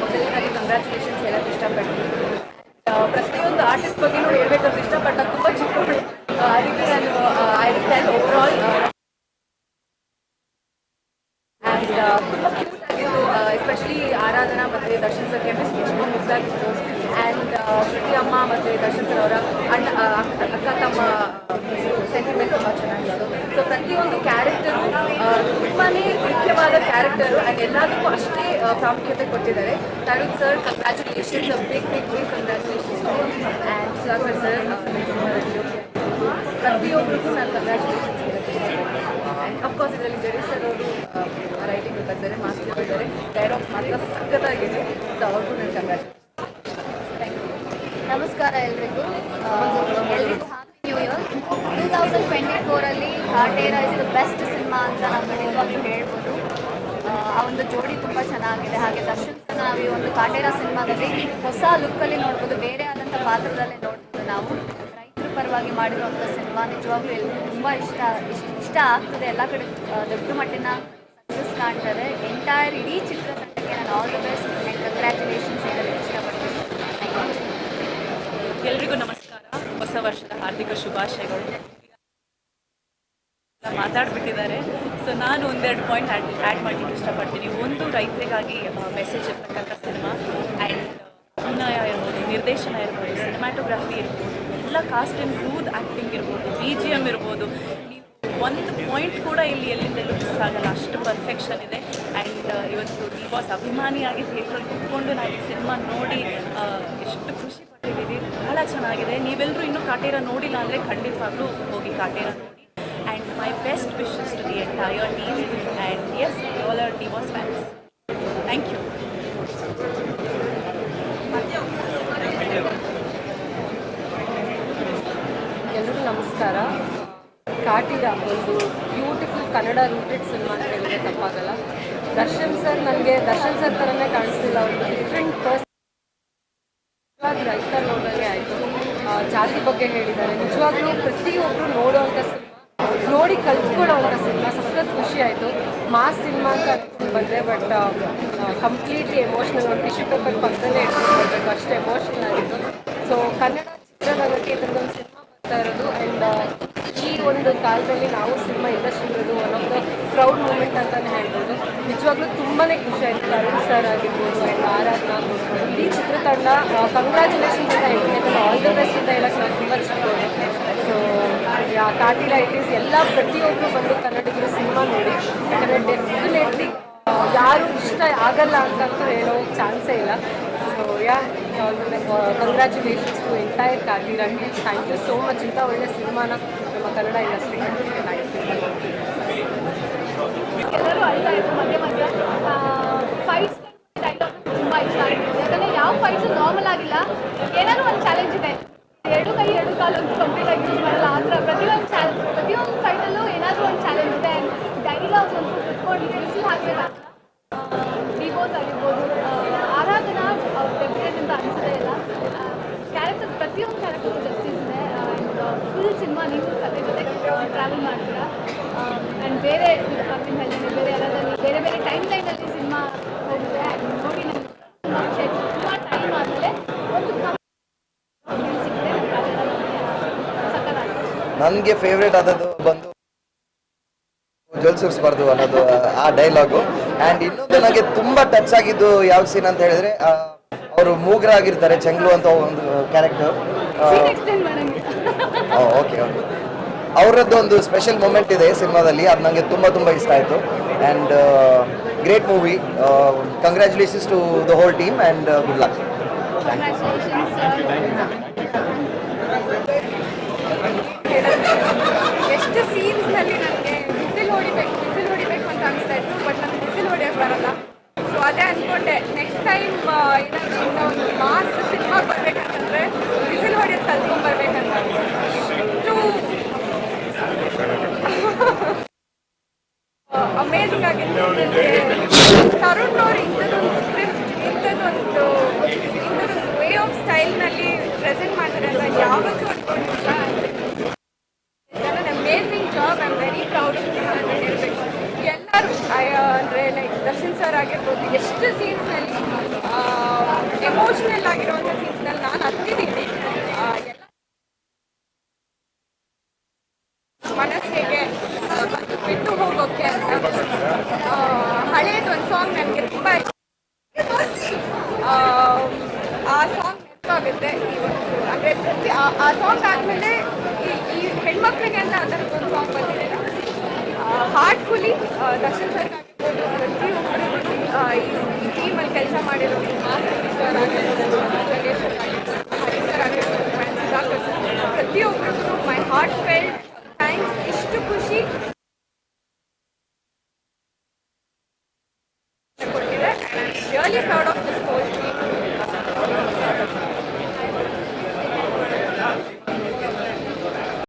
ಮೊದಲನೇದಾಗಿ ಕಂಗ್ರ್ಯಾಚುಲೇಷನ್ಸ್ ಹೇಳಕ್ಕೆ ಇಷ್ಟಪಡ್ತೀನಿ. ಪ್ರತಿಯೊಂದು ಆರ್ಟಿಸ್ಟ್ ಬಗ್ಗೆನೂ ಹೇಳ್ಬೇಕಂತ ಇಷ್ಟಪಟ್ಟ ತುಂಬ ಚಿಕ್ಕ ಅದಕ್ಕೆ ನಾನು ಐ ವಿಲ್ ಓವರ್ ಆಲ್ ತುಂಬ ಕ್ಯೂಟ್ ಆಗಿತ್ತು ಎಸ್ಪೆಷಲಿ ಆರಾಧನಾ ಮತ್ತು ದರ್ಶನ್ ಸರ್ ಕೆಮಿಸ್ಟ್ರಿ ತುಂಬ ಮುದ್ದಾಗಿತ್ತು ಆ್ಯಂಡ್ ಶ್ರುತಿ ಅಮ್ಮ ಮತ್ತು ದರ್ಶನ್ ಸರ್ ಅವರ ಅಣ್ಣ ಅಕ್ಕ, ತಮ್ಮ ಸೆಂಟಿಮೆಂಟ್ ತುಂಬ ಚೆನ್ನಾಗಿತ್ತು. ಸೊ ಪ್ರತಿಯೊಂದು ಕ್ಯಾರೆಕ್ಟರು ತುಂಬಾ ಮುಖ್ಯವಾದ ಕ್ಯಾರೆಕ್ಟರು ಆ್ಯಂಡ್ ಎಲ್ಲದಕ್ಕೂ ಅಷ್ಟೇ ಪ್ರಾಮುಖ್ಯತೆ ಕೊಟ್ಟಿದ್ದಾರೆ. Tarun sir congratulations big big big and sir ಪ್ರತಿಯೊಬ್ಬರಿಗೂ ನಾನು ಕಂಗ್ರ್ಯಾಚುಲೇಷನ್ಸ್ ಆ್ಯಂಡ್ ಅಫ್ಕೋರ್ಸ್ ಇದರಲ್ಲಿ ಜರೀಶ್ ಸರ್ ಅವರು ರೈಟಿಂಗ್ ಬರ್ತಾರೆ ಮಾಸ್ಟರ್ ಬರ್ತಾರೆ ಡೈಲಾಗ್ಸ್ ಮಾತ್ರ ಸಖತ್ತಾಗಿದೆ. ಅವ್ರಿಗೂ ನಾನು ಕಂಗ್ರ್ಯಾಚುಲೇಷನ್ ನಮಸ್ಕಾರ ಎಲ್ರಿಗೂ. New year two thousand twenty ಫೋರಲ್ಲಿ Kaatera is the best cinema ಅಂತ ನಾವು ಖಂಡಿತವಾಗ್ಲೂ ಹೇಳ್ಬೋದು. ಆ, ಒಂದು ಜೋಡಿ ತುಂಬ ಚೆನ್ನಾಗಿದೆ. ಹಾಗೆ ದರ್ಶನ್ ನಾವು ಈ ಒಂದು ಕಾಟೇರ ಸಿನಿಮಾದಲ್ಲಿ ಹೊಸ ಲುಕ್ಕಲ್ಲಿ ನೋಡ್ಬೋದು. ಬೇರೆ ಆದಂಥ ಪಾತ್ರದಲ್ಲೇ ನೋಡ್ಬೋದು ನಾವು. ರೈತರ ಪರವಾಗಿ ಮಾಡಿರುವಂಥ ಸಿನಿಮಾ ನಿಜವಾಗ್ಲೂ ಎಲ್ಲರಿಗೂ ತುಂಬ ಇಷ್ಟ ಇಷ್ಟ ಆಗ್ತದೆ. ಎಲ್ಲ ಕಡೆ ದೊಡ್ಡ ಮಟ್ಟಿನ ಸಕ್ಸಸ್ ಕಾಣ್ತದೆ. ಎಂಟೈರ್ ಇಡೀ ಚಿತ್ರತಂಡಕ್ಕೆ ನಾನು all the best and congratulations ಇಷ್ಟಪಡ್ತೀನಿ. ಎಲ್ಲರಿಗೂ ನಮಸ್ಕಾರ. ಹೊಸ ವರ್ಷದ ಹಾರ್ದಿಕ ಶುಭಾಶಯಗಳು. ಎಲ್ಲ ಮಾತಾಡ್ಬಿಟ್ಟಿದ್ದಾರೆ. ಸೊ ನಾನು ಒಂದೆರಡು ಪಾಯಿಂಟ್ ಆ್ಯಡ್ ಆ್ಯಡ್ ಮಾಡಲಿಕ್ಕೆ ಇಷ್ಟಪಡ್ತೀನಿ. ಒಂದು ರೈತರಿಗಾಗಿ ಮೆಸೇಜ್ ಇರ್ತಕ್ಕಂಥ ಸಿನಿಮಾ ಆ್ಯಂಡ್ ಅಭಿನಯ ಇರ್ಬೋದು ನಿರ್ದೇಶನ ಇರ್ಬೋದು ಸಿನಿಮ್ಯಾಟೋಗ್ರಫಿ ಇರ್ಬೋದು, ಎಲ್ಲ ಕಾಸ್ಟ್ ಆ್ಯಂಡ್ ಕ್ರೂದ್ ಆ್ಯಕ್ಟಿಂಗ್ ಇರ್ಬೋದು ಬಿ ಜಿ ಎಂ ಇರ್ಬೋದು ಒಂದು ಪಾಯಿಂಟ್ ಕೂಡ ಇಲ್ಲಿ ಎಲ್ಲಿಂದಲೂ ಮಿಸ್ ಆಗಲ್ಲ. ಅಷ್ಟು ಪರ್ಫೆಕ್ಷನ್ ಇದೆ. ಆ್ಯಂಡ್ ಇವತ್ತು ಡಿ ಬಾಸ್ ಅಭಿಮಾನಿಯಾಗಿ ಥಿಯೇಟ್ರಲ್ಲಿ ಕುತ್ಕೊಂಡು ನಾವು ಈ ಸಿನಿಮಾ ನೋಡಿ ಎಷ್ಟು ಖುಷಿ ಪಟ್ಟಿದ್ದೀವಿ. ಬಹಳ ಚೆನ್ನಾಗಿದೆ. ನೀವೆಲ್ಲರೂ ಇನ್ನೂ ಕಾಟೇರ ನೋಡಿಲ್ಲ ಅಂದರೆ ಖಂಡಿತವಾಗ್ಲೂ ಹೋಗಿ ಕಾಟೇರ ನೋಡಿ. And best wishes to the entire team. And yes, all all are fans. Thank you. You ಎಲ್ರಿಗೂ ನಮಸ್ಕಾರ. ಕಾಟಿರ ಒಂದು ಬ್ಯೂಟಿಫುಲ್ ಕನ್ನಡ ರೂಟೆಡ್ ಸಿನಿಮಾ ಅಂತ ಹೇಳಿದ್ರೆ ತಪ್ಪಾಗಲ್ಲ. ದರ್ಶನ್ ಸರ್ ನನಗೆ ದರ್ಶನ್ ಸರ್ ಥರನೇ ಕಾಣಿಸ್ತಿಲ್ಲ. ಒಂದು ಡಿಫ್ರೆಂಟ್ ಪರ್ಸನ್ ರೈತ ನೋಡೋಂಗೆ ಆಯಿತು. ಜಾತಿ ಬಗ್ಗೆ ಹೇಳಿದ್ದಾರೆ. ನಿಜವಾಗ್ಲೂ ಪ್ರತಿಯೊಬ್ಬರು ನೋಡುವಂಥ ಸಿನಿಮಾ ನೋಡಿ ಕಲ್ತ್ಕೊಳ್ಳೋವಂಥ ಸಿನಿಮಾ. ಸಖತ್ ಖುಷಿ ಆಯಿತು. ಮಾಸ್ ಸಿನಿಮಾ ಬಂದರೆ ಬಂದೆ ಬಟ್ ಕಂಪ್ಲೀಟ್ಲಿ ಎಮೋಷ್ನಲ್ ಒಂದು ಟಿಶ್ಯೂ ಪೇಪರ್ ಪಕ್ಕದಲ್ಲೇ ಇಟ್ಕೊಂಡು ಬರಬೇಕು ಅಷ್ಟು ಎಮೋಷ್ನಲ್ ಆಗಿತ್ತು. ಸೊ ಕನ್ನಡ ಚಿತ್ರರಂಗಕ್ಕೆ ಇದೊಂದು ಸಿನಿಮಾ ಬರ್ತಾ ಇರೋದು. ಆ್ಯಂಡ್ ಈ ಒಂದು ಕಾಲದಲ್ಲಿ ನಾವು ಸಿನಿಮಾ ಇಂಡಸ್ಟ್ರಿ ಇರೋದು one of the proud moment ಅಂತಲೇ ಹೇಳ್ಬೋದು. ನಿಜವಾಗ್ಲೂ ತುಂಬಾ ಖುಷಿ ಆಯಿತು. ಅರುಣ್ ಸರ್ ಆಗಿರ್ಬೋದು ಆ್ಯಂಡ್ ಆರಾಧನಾ ಇಡೀ ಚಿತ್ರತಂಡ ಕಂಗ್ರ್ಯಾಚುಲೇಷನ್ಸ್ ಅಂತ ಹೇಳ್ತೀನಿ. ಆಲ್ ದ ಬೆಸ್ಟ್ ಅಂತ ಹೇಳಕ್ಕೆ ನಾನು ತುಂಬ ಚಿಕ್ಕವಳು ಕಾಟಿಲ ಇಟೀಸ್ ಎಲ್ಲ ಪ್ರತಿಯೊಬ್ಬರು ಬಂದು ಕನ್ನಡಿಗರು ಸಿನಿಮಾ ನೋಡಿ. ಯಾಕಂದರೆ ಡೆಫಿನೆಟ್ಲಿ ಯಾರು ಇಷ್ಟ ಆಗಲ್ಲ ಅಂತಂತೂ ಹೇಳೋ ಚಾನ್ಸೇ ಇಲ್ಲ. So ya congratulations to entire ಕಾಟಿರಾಗಿ thank you so much ಇಂಥ ಒಳ್ಳೆ ಸಿನಿಮಾನ ನಮ್ಮ ಕನ್ನಡ ಯು ಎಲ್ಲರೂ ಅಳ್ತಾ ಮಧ್ಯ ಮಧ್ಯ. ಫೈಟ್ಸ್ ತುಂಬ ಇಷ್ಟ ಯಾಕಂದರೆ ಯಾವ ನಾರ್ಮಲ್ ಆಗಿಲ್ಲ. ಏನಾದ್ರು ಒಂದು ಚಾಲೆಂಜ್ ಇದೆ. ಎರಡು ಕೈ, ಎರಡು ಕಾಲು ಕಂಪ್ಲೀಟ್ ಆಗಿ ಯೂಸ್ ಮಾಡಲ್ಲ. ನನಗೆ ಫೇವ್ರೇಟ್ ಆದದ್ದು ಬಂದು ಜೊಲ್ ಸುರಿಸ್ಬಾರ್ದು ಅನ್ನೋದು ಆ ಡೈಲಾಗು ಆ್ಯಂಡ್ ಇನ್ನೊಂದು ನನಗೆ ತುಂಬ ಟಚ್ ಆಗಿದ್ದು ಯಾವ ಸೀನ್ ಅಂತ ಹೇಳಿದ್ರೆ ಅವರು ಮೂಗ್ರ ಆಗಿರ್ತಾರೆ ಚೆಂಗ್ಲು ಅಂತ ಒಂದು ಕ್ಯಾರೆಕ್ಟರ್ ಓಕೆ ಓಕೆ ಅವರದ್ದು ಒಂದು ಸ್ಪೆಷಲ್ ಮೂಮೆಂಟ್ ಇದೆ ಸಿನಿಮಾದಲ್ಲಿ ಅದು ನನಗೆ ತುಂಬ ತುಂಬ ಇಷ್ಟ ಆಯಿತು. And great movie congratulations to the whole team and good luck Tarun ಅವರು ಇಂಥದ್ದು ಸ್ಕ್ರಿಪ್ಟ್ ಇಂಥದ್ದೊಂದು ಇಂಥದ್ದೊಂದು ವೇ ಆಫ್ ಸ್ಟೈಲ್ನಲ್ಲಿ ಪ್ರೆಸೆಂಟ್ ಮಾಡ್ತಾರಲ್ಲ ಯಾವತ್ತೂ ಅನ್ಕೊಂಡಿಲ್ಲ amazing job I am very proud ಇರಬೇಕು ಎಲ್ಲರೂ uh, ಅಂದರೆ ಲೈಕ್ ದರ್ಶನ್ ಸರ್ ಆಗಿರ್ಬೋದು, ಎಷ್ಟು ಸೀನ್ಸ್ನಲ್ಲಿ ಎಮೋಷ್ನಲ್ uh, ಆಗಿರುವಂಥ ಸೀನ್ಸ್ನಲ್ಲಿ ನಾನು ಹತ್ತಿದ್ದೀನಿ ಸಾಂಗ್ ನೆನಪಾಗುತ್ತೆ ಇವತ್ತು ಅಂದರೆ ಪ್ರತಿ ಆ- ಸಾಂಗ್ ಆದಮೇಲೆ ಈ ಈ ಹೆಣ್ಮಕ್ಳಿಗೆ ಅಂತ ಅದರದ್ದೊಂದು ಸಾಂಗ್ ಬಂದಿದೆ. ಹಾರ್ಟ್ಫುಲಿ ದರ್ಶನ್ ಸರ್ ಆಗಿರ್ಬೋದು ಪ್ರತಿಯೊಬ್ಬರು ಈ ಟೀಮಲ್ಲಿ ಕೆಲಸ ಮಾಡಿರೋದು ಸರ್ ಆಗಿರ್ಬೋದು ಸರ್ ಪ್ರತಿಯೊಬ್ಬರಿಗೂ ಮೈ ಹಾರ್ಟ್ ಫೆಲ್ಟ್ ಥ್ಯಾಂಕ್ಸ್ ಇಷ್ಟು ಖುಷಿ ಕೊಟ್ಟಿದೆ. Proud of this